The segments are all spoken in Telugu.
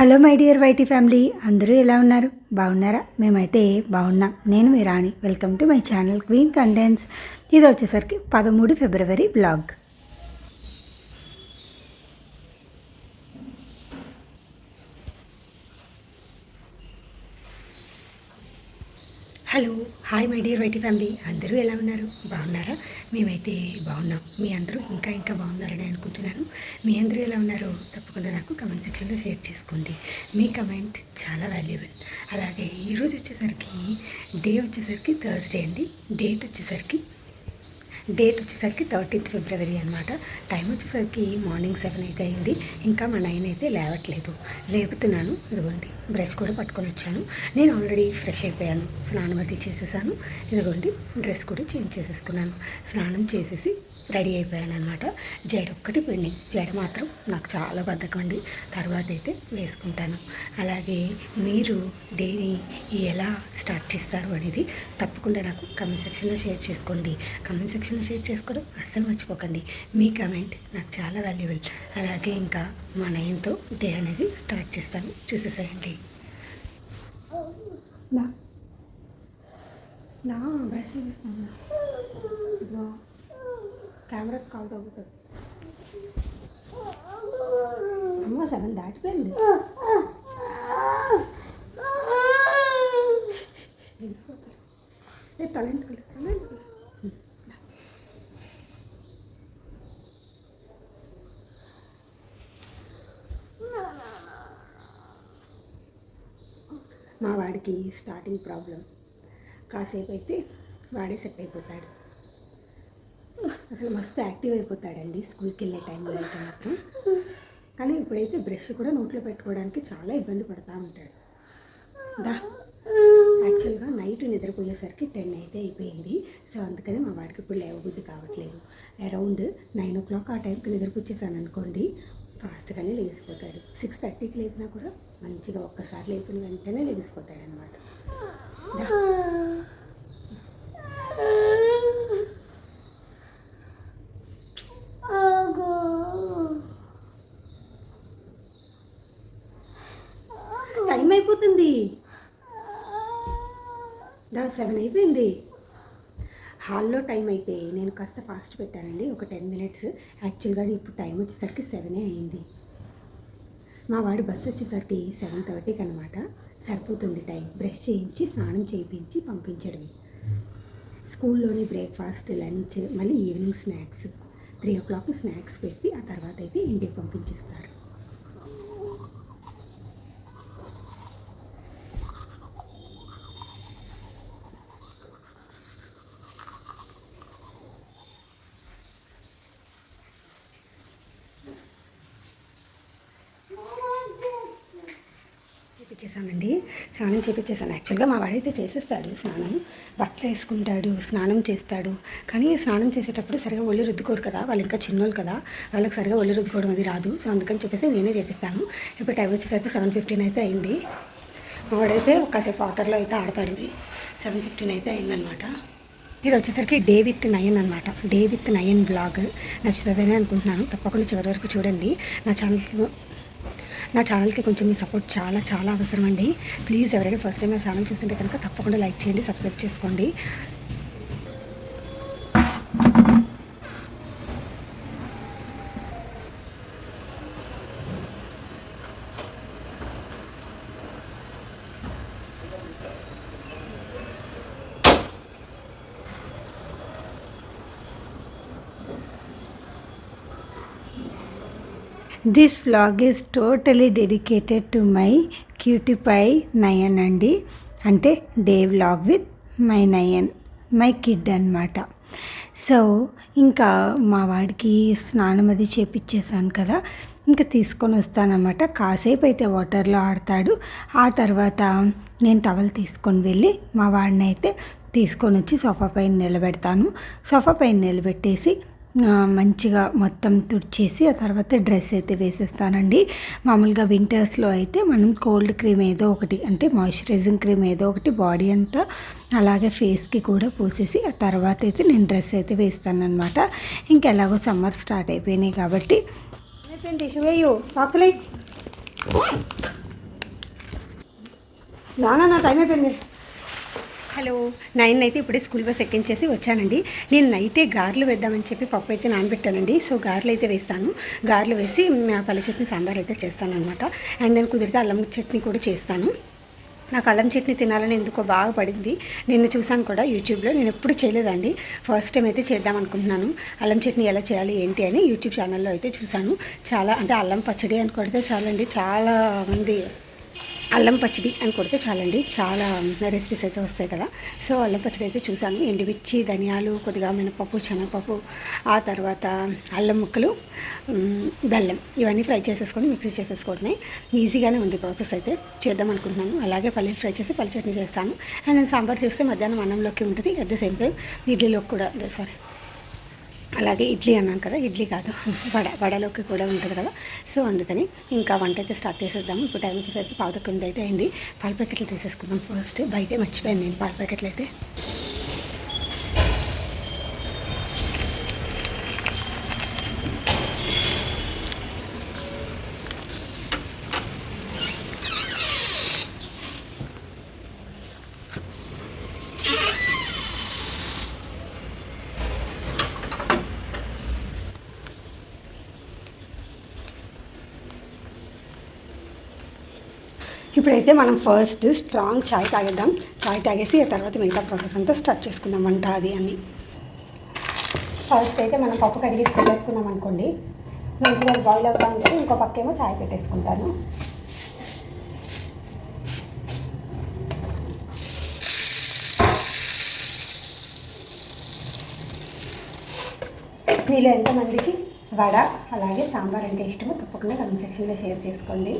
Hello my dear YT family అందరూ ఎలా ఉన్నారు? బాగున్నారా? మేమైతే బాగున్నాం. నేను మీ Rani. Welcome to my channel queen contents. ఇది వచ్చేసరికి పదమూడు ఫిబ్రవరి blog. Hello. Hi my dear YT family అందరూ ఎలా ఉన్నారు? బాగున్నారా? మేమైతే బాగున్నాం. మీ అందరూ ఇంకా ఇంకా బాగున్నారని అనుకుంటున్నాను. మీ అందరూ ఎలా ఉన్నారో తప్పకుండా నాకు కమెంట్ సెక్షన్లో షేర్ చేసుకోండి. మీ కమెంట్ చాలా వాల్యుబుల్ అలాగే ఈరోజు వచ్చేసరికి డే వచ్చేసరికి థర్స్డే అండి. డేట్ వచ్చేసరికి డేట్ వచ్చేసరికి థర్టీన్త్ ఫిబ్రవరి అనమాట టైం వచ్చేసరికి మార్నింగ్ సెవెన్ అయితే అయింది. ఇంకా మా నైన్ అయితే లేవట్లేదు. లేపుతున్నాను. ఇదిగోండి. బ్రష్ కూడా పట్టుకొని వచ్చాను. నేను ఆల్రెడీ ఫ్రెష్ అయిపోయాను. స్నానం అది చేసేసాను. ఇదిగోండి డ్రెస్ కూడా చేంజ్ చేసేసుకున్నాను. స్నానం చేసేసి రెడీ అయిపోయాను అనమాట జడ ఒక్కటి పెండింగ్. జడ మాత్రం నాకు చాలా బద్ధకం అండి. తర్వాత అయితే వేసుకుంటాను. అలాగే మీరు డేని ఎలా స్టార్ట్ చేస్తారు అనేది తప్పకుండా నాకు కమెంట్ సెక్షన్లో షేర్ చేసుకోండి. కమెంట్ సెక్షన్లో షేర్ చేసుకోవడం అస్సలు మర్చిపోకండి. మీ కమెంట్ నాకు చాలా వాల్యుబుల్. అలాగే ఇంకా మా నయంతో డే అనేది స్టార్ట్ చేస్తాను. చూసేసేయండి. నా నా బ్రష్ చూపిస్తాను ఇదిగో కెమెరాకి కాల్ తగ్గుతుంది అమ్మ సగం దాటిపోయింది వెళ్ళిపోతారు ఏ తలంటుకోలేదు తలంటుకోలేదు మా వాడికి స్టార్టింగ్ ప్రాబ్లం కాసేపు అయితే వాడే సెట్ అయిపోతాడు. అసలు మస్తు యాక్టివ్ అయిపోతాడండి స్కూల్కి వెళ్ళే టైంలో అయితే మాత్రం. కానీ ఇప్పుడైతే బ్రష్ కూడా నోట్లో పెట్టుకోవడానికి చాలా ఇబ్బంది పడుతూ ఉంటాడు. దా యాక్చువల్గా నైట్ నిద్రపోయేసరికి టెన్ అయితే అయిపోయింది. సో అందుకని మా వాడికి ఇప్పుడు లేవబుద్ధి కావట్లేదు. అరౌండ్ నైన్ ఓ క్లాక్ ఆ టైంకి నిద్రపుచ్చేసాను అనుకోండి ఫాస్ట్గానే లేచిపోతాడు. సిక్స్ థర్టీకి లేపినా కూడా మంచిగా ఒక్కసారి లేపిన వెంటనే లేచిపోతాడు అనమాట టైం అయిపోతుంది. దా సెవెన్ అయిపోయింది. హాల్లో టైం అయితే నేను కాస్త ఫాస్ట్ పెట్టానండి ఒక టెన్ మినిట్స్. యాక్చువల్గా ఇప్పుడు టైం వచ్చేసరికి సెవెనే అయింది. మా వాడి బస్సు వచ్చేసరికి సెవెన్ థర్టీకి అనమాట సరిపోతుంది టైం. బ్రష్ చేయించి స్నానం చేయించి పంపించడం స్కూల్లోని బ్రేక్ఫాస్ట్ లంచ్ మళ్ళీ evening snacks. Three o'clock snacks పెట్టి ఆ తర్వాత అయితే ఇంటికి పంపించేస్తారు. చేపించేసానండి స్నానం చేపించేసాను యాక్చువల్గా మా వాడైతే చేసేస్తాడు స్నానం. బట్టలు వేసుకుంటాడు స్నానం చేస్తాడు. కానీ స్నానం చేసేటప్పుడు సరిగా ఒళ్ళు రుద్దుకోరు కదా. వాళ్ళు ఇంకా చిన్నోళ్ళు కదా. వాళ్ళకి సరిగా ఒళ్ళు రుద్దుకోవడం అది రాదు. సో అందుకని చెప్పేసి నేనే చేపిస్తాను. ఇప్పుడు టైం వచ్చేసరికి సెవెన్ ఫిఫ్టీన్ అయితే అయింది. మా వాడైతే ఒకసేపు వాటర్లో అయితే ఆడతాడు సెవెన్ ఫిఫ్టీన్ అయితే అయిందనమాట ఇది వచ్చేసరికి డే విత్ నయన్ అనమాట డే విత్ నయన్ బ్లాగ్. నచ్చుతుందని అనుకుంటున్నాను. తప్పకుండా చివరి వరకు చూడండి. నా ఛానల్కి నా ఛానల్కి కొంచెం మీ సపోర్ట్ చాలా చాలా అవసరం అండి ప్లీజ్ ఎవరైనా ఫస్ట్ టైం నా ఛానల్ చూస్తుంటే కనుక తప్పకుండా లైక్ చేయండి సబ్స్క్రైబ్ చేసుకోండి. This vlog is totally dedicated to my cutie pie Nayan అండి. అంటే day vlog with my Nayan my kid అనమాట సో ఇంకా మా వాడికి స్నానం అది చేపించేసాను కదా. ఇంకా తీసుకొని వస్తానన్నమాట. కాసేపు అయితే వాటర్లో ఆడతాడు. ఆ తర్వాత నేను టవల్ తీసుకొని వెళ్ళి మా వాడిని అయితే తీసుకొని వచ్చి సోఫా పైన నిలబెడతాను. సోఫా పైన నిలబెట్టేసి మంచిగా మొత్తం తుడిచేసి ఆ తర్వాత డ్రెస్ అయితే వేసేస్తానండి. మామూలుగా వింటర్స్లో అయితే మనం కోల్డ్ క్రీమ్ ఏదో ఒకటి అంటే మాయిశ్చరైజింగ్ క్రీమ్ ఏదో ఒకటి బాడీ అంతా అలాగే ఫేస్కి కూడా పూసేసి ఆ తర్వాత అయితే నేను డ్రెస్ అయితే వేస్తాను అనమాట ఇంకెలాగో సమ్మర్ స్టార్ట్ అయిపోయినాయి కాబట్టి. అయిపోయింది నా టైం అయిపోయింది. హలో. నైన్ అయితే ఇప్పుడే స్కూల్ బస్ ఎక్కించేసి వచ్చానండి. నేను నైటే గారెలు వేద్దామని చెప్పి పప్పు అయితే నానబెట్టానండి. సో గారెలు అయితే వేస్తాను. గారెలు వేసి పల్లె చట్నీ సాంబార్ అయితే చేస్తాను అనమాట అండ్ నేను కుదిరితే అల్లం చట్నీ కూడా చేస్తాను. నాకు అల్లం చట్నీ తినాలని ఎందుకో బాగా పడింది. నిన్న చూసాను కూడా యూట్యూబ్లో. నేను ఎప్పుడు చేయలేదండి. ఫస్ట్ టైం అయితే చేద్దాం అనుకుంటున్నాను. అల్లం చట్నీ ఎలా చేయాలి ఏంటి అని యూట్యూబ్ ఛానల్లో అయితే చూసాను చాలా అంటే అల్లం పచ్చడి అని కొడితే చాలండి. చాలా మంది అల్లం పచ్చడి అని కొడితే చాలండి. చాలా రెసిపీస్ అయితే వస్తాయి కదా. సో అల్లం పచ్చడి అయితే చూసాను ఎండిమిర్చి ధనియాలు కొద్దిగా మినపప్పు శనగపప్పు ఆ తర్వాత అల్లం ముక్కలు బెల్లం ఇవన్నీ ఫ్రై చేసేసుకొని మిక్సీ చేసేసుకోవడమే. ఈజీగానే ఉంది ప్రాసెస్ అయితే. చేద్దాం అనుకుంటున్నాను. అలాగే పల్లీలు ఫ్రై చేసి పల్లి చట్నీ చేస్తాను. అండ్ నేను సాంబార్ చూస్తే మధ్యాహ్నం అన్నంలోకి ఉంటుంది. అట్ ద సేమ్ టైం ఇడ్లీలోకి కూడా సారీ అలాగే ఇడ్లీ అన్నాను కదా ఇడ్లీ కాదు వడ వడలోకి కూడా ఉంటుంది కదా. సో అందుకని ఇంకా వంట అయితే స్టార్ట్ చేసేద్దాము ఇప్పుడు టైం వచ్చేసరికి పావు తక్కువ అయితే అయింది. పాల ప్యాకెట్లు తీసేసుకుందాం. ఫస్ట్ బయటే మర్చిపోయాను నేను పాల ప్యాకెట్లు అయితే ఇప్పుడైతే మనం ఫస్ట్ స్ట్రాంగ్ చాయ్ తాగేద్దాం. చాయ్ తాగేసి ఆ తర్వాత మిగతా ప్రాసెస్ అంతా స్టార్ట్ చేసుకుందాం వంట అది అని ఫస్ట్ అయితే మనం పప్పు కడిగేసి పెట్టేసుకున్నాం అనుకోండి. మంచిగా బాయిల్ అవుతా ఉంటుంది ఇంకో పక్కేమో చాయ్ పెట్టేసుకుంటాను. మీలో ఎంతమందికి వడ అలాగే సాంబార్ అంటే ఇష్టమో తప్పకుండా కమెంట్ సెక్షన్లో షేర్ చేసుకోండి.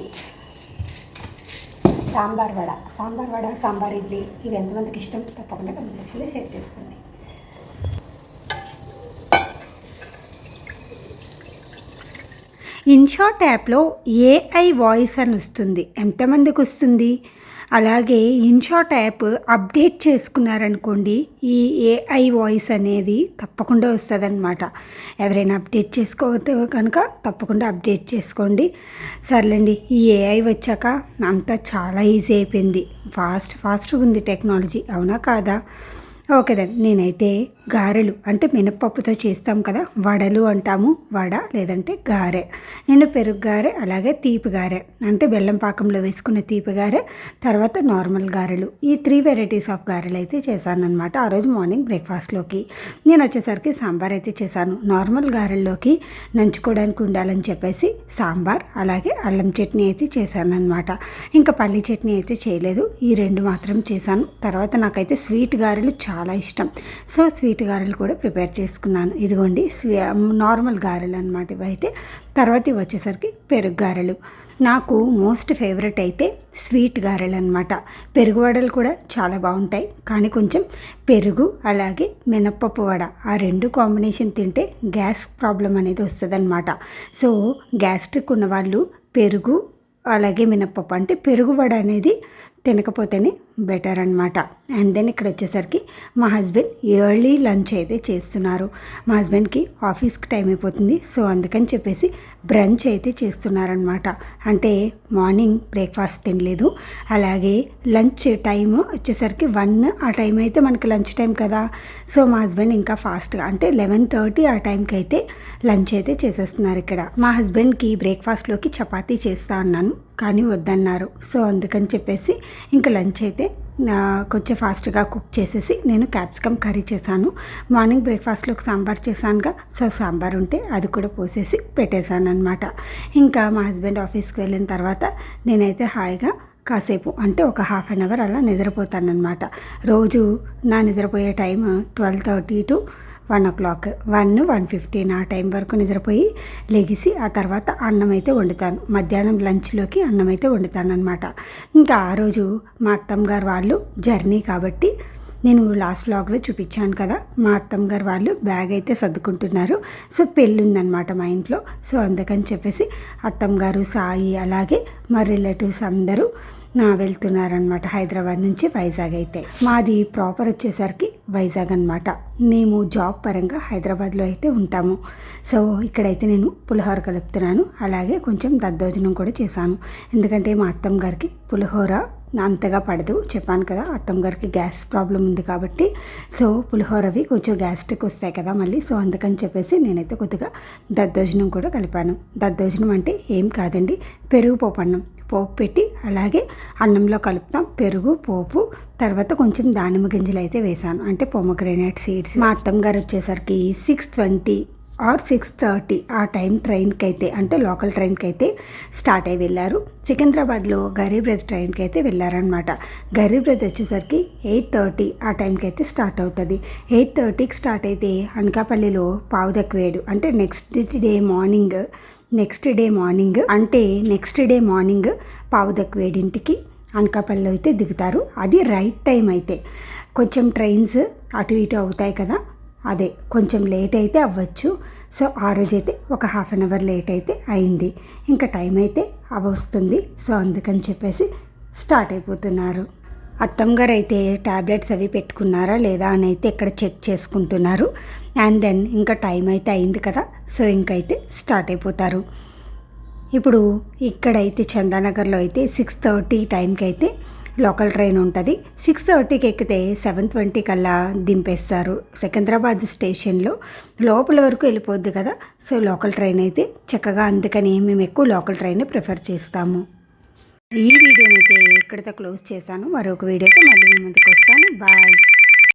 సాంబార్ వడ. సాంబార్ వడ సాంబార్ ఇడ్లీ ఇవి ఎంతమందికి ఇష్టం? తప్పకుండా కమెంట్ సెక్షన్లో షేర్ చేసుకోండి. ఇన్షాట్ యాప్లో ఏఐ వాయిస్ అని వస్తుంది. ఎంతమందికి వస్తుంది? అలాగే ఇన్షాట్ యాప్ అప్డేట్ చేసుకున్నారనుకోండి ఈ ఏఐ వాయిస్ అనేది తప్పకుండా వస్తుందన్నమాట. ఎవరైనా అప్డేట్ చేసుకోతే కనుక తప్పకుండా అప్డేట్ చేసుకోండి. సర్లేండి ఈ ఏఐ వచ్చాక అంతా చాలా ఈజీ అయిపోయింది. ఫాస్ట్ ఫాస్ట్గా ఉంది టెక్నాలజీ అవునా కాదా? ఓకే దెన్ నేనైతే గారెలు అంటే మినప్పప్పుతో చేస్తాం కదా వడలు అంటాము వడ లేదంటే గారె. నేను పెరుగు గారె అలాగే తీపి గారె అంటే బెల్లం పాకంలో వేసుకున్న తీపి గారె తర్వాత నార్మల్ గారెలు. ఈ త్రీ వెరైటీస్ ఆఫ్ గారెలు అయితే చేశానమాట ఆ రోజు మార్నింగ్ బ్రేక్ఫాస్ట్లోకి. నేను వచ్చేసరికి సాంబార్ అయితే చేశాను. నార్మల్ గారెల్లోకి నంచుకోవడానికి ఉండాలని చెప్పేసి సాంబార్ అలాగే అల్లం చట్నీ అయితే చేశాను ఇంకా పల్లి చట్నీ అయితే చేయలేదు. ఈ రెండు మాత్రం చేశాను. తర్వాత నాకైతే స్వీట్ గారెలు చాలా చాలా ఇష్టం. సో స్వీట్ గారెలు కూడా ప్రిపేర్ చేసుకున్నాను. ఇదిగోండి నార్మల్ గారెలు అనమాట ఇవైతే. తర్వాత ఇవి వచ్చేసరికి పెరుగు గారెలు. నాకు మోస్ట్ ఫేవరెట్ అయితే స్వీట్ గారెలు అనమాట పెరుగు వడలు కూడా చాలా బాగుంటాయి. కానీ కొంచెం పెరుగు అలాగే మినప్పప్పు వడ ఆ రెండు కాంబినేషన్ తింటే గ్యాస్ ప్రాబ్లం అనేది వస్తుంది సో గ్యాస్ట్రిక్ ఉన్న వాళ్ళు పెరుగు అలాగే మినప్పప్పు అంటే పెరుగు వడ అనేది తినకపోతేనే బెటర్ అనమాట అండ్ దెన్ ఇక్కడ వచ్చేసరికి మా హస్బెండ్ ఎర్లీ లంచ్ అయితే చేస్తున్నారు. మా హస్బెండ్కి ఆఫీస్కి టైం అయిపోతుంది. సో అందుకని చెప్పేసి బ్రంచ్ అయితే చేస్తున్నారనమాట అంటే మార్నింగ్ బ్రేక్ఫాస్ట్ తినలేదు. అలాగే లంచ్ టైం వచ్చేసరికి వన్ ఆ టైం అయితే మనకి లంచ్ టైం కదా. సో మా హస్బెండ్ ఇంకా ఫాస్ట్గా అంటే లెవెన్ థర్టీ ఆ టైంకి అయితే లంచ్ అయితే చేసేస్తున్నారు ఇక్కడ. మా హస్బెండ్కి బ్రేక్ఫాస్ట్లోకి చపాతీ చేస్తా అన్నాను. కానీ వద్దన్నారు. సో అందుకని చెప్పేసి ఇంకా లంచ్ అయితే కొంచెం ఫాస్ట్గా కుక్ చేసేసి నేను క్యాప్సికమ్ కర్రీ చేశాను. మార్నింగ్ బ్రేక్ఫాస్ట్లోకి సాంబార్ చేశానుగా. సో సాంబార్ ఉంటే అది కూడా పోసేసి పెట్టేశాను అనమాట ఇంకా మా హస్బెండ్ ఆఫీస్కి వెళ్ళిన తర్వాత నేనైతే హాయిగా కాసేపు అంటే ఒక హాఫ్ అన్ అవర్ అలా నిద్రపోతానన్నమాట. రోజు నా నిద్రపోయే time twelve thirty to one o'clock one one fifteen ఆ టైం వరకు నిద్రపోయి లెగిసి ఆ తర్వాత అన్నం అయితే వండుతాను. మధ్యాహ్నం లంచ్లోకి అన్నం అయితే వండుతాను అనమాట ఇంకా ఆ రోజు మా అత్తమ్మ గారు వాళ్ళు జర్నీ కాబట్టి నేను లాస్ట్ వ్లాగ్లో చూపించాను కదా మా అత్తమ్మ గారు వాళ్ళు బ్యాగ్ అయితే సర్దుకుంటున్నారు. సో పెళ్ళి ఉందన్నమాట మా ఇంట్లో. సో అందుకని చెప్పేసి అత్తమ్మ గారు సాయి అలాగే మా రిలేటివ్స్ అందరూ నా వెళ్తున్నారనమాట హైదరాబాద్ నుంచి వైజాగ్ అయితే. మాది ప్రాపర్ వచ్చేసరికి వైజాగ్ అనమాట మేము జాబ్ పరంగా హైదరాబాద్లో అయితే ఉంటాము. సో ఇక్కడైతే నేను పులిహోర కలుపుతున్నాను. అలాగే కొంచెం దద్దోజనం కూడా చేశాను. ఎందుకంటే మా అత్తమ్మ గారికి పులిహోర అంతగా పడదు. చెప్పాను కదా అత్తమ్మ గారికి గ్యాస్ ప్రాబ్లం ఉంది కాబట్టి. సో పులిహోరవి కొంచెం గ్యాస్ట్రిక్ వస్తాయి కదా మళ్ళీ. సో అందుకని చెప్పేసి నేనైతే కొద్దిగా దద్దోజనం కూడా కలిపాను. దద్దోజనం అంటే ఏం కాదండి పెరుగు పోపు అన్నం. పోపు పెట్టి అలాగే అన్నంలో కలుపుతాం. పెరుగు పోపు తర్వాత కొంచెం దానిమ్మ గింజలు అయితే వేసాను. అంటే పొమగ్రెనేట్ సీడ్స్. మా అత్తమ్మ గారు వచ్చేసరికి six twenty or six thirty ఆ టైం ట్రైన్కి అయితే అంటే లోకల్ ట్రైన్కి అయితే స్టార్ట్ అయి వెళ్ళారు. సికింద్రాబాద్లో గరీబ్ రథ్ ట్రైన్కి అయితే వెళ్ళారనమాట గరీబ్ రథ్ వచ్చేసరికి ఎయిట్ థర్టీ ఆ టైంకి అయితే స్టార్ట్ అవుతుంది. ఎయిట్ థర్టీకి స్టార్ట్ అయితే అనకాపల్లిలో పావుదక్కువేడు అంటే next day morning next day morning అంటే నెక్స్ట్ డే మార్నింగ్ పావుదక్కువేడింటికి అనకాపల్లిలో అయితే దిగుతారు. అది రైట్ టైం అయితే. కొంచెం ట్రైన్స్ అటు ఇటు అవుతాయి కదా అదే కొంచెం లేట్ అయితే అవ్వచ్చు. సో ఆ రోజు అయితే ఒక హాఫ్ అన్ అవర్ లేట్ అయితే అయింది. ఇంకా టైం అయితే అవస్తుంది సో అందుకని చెప్పేసి స్టార్ట్ అయిపోతున్నారు. అత్తమ్మ గారు అయితే ట్యాబ్లెట్స్ అవి పెట్టుకున్నారా లేదా అని అయితే ఇక్కడ చెక్ చేసుకుంటున్నారు. అండ్ దెన్ ఇంకా టైం అయితే అయింది కదా. సో ఇంకైతే స్టార్ట్ అయిపోతారు. ఇప్పుడు ఇక్కడైతే చందానగర్లో అయితే సిక్స్ థర్టీ టైంకి అయితే లోకల్ ట్రైన్ ఉంటుంది. సిక్స్ థర్టీకి ఎక్కితే సెవెన్ ట్వంటీ కల్లా దింపేస్తారు. సికింద్రాబాద్ స్టేషన్లో లోపల వరకు వెళ్ళిపోద్ది కదా. సో లోకల్ ట్రైన్ అయితే చక్కగా అందుకని మేము ఎక్కువ లోకల్ ట్రైన్ ప్రిఫర్ చేస్తాము. ఈ వీడియోనైతే ఇక్కడితో క్లోజ్ చేశాను. మరొక వీడియోతో మళ్ళీ మీ ముందుకు వస్తాను. బాయ్.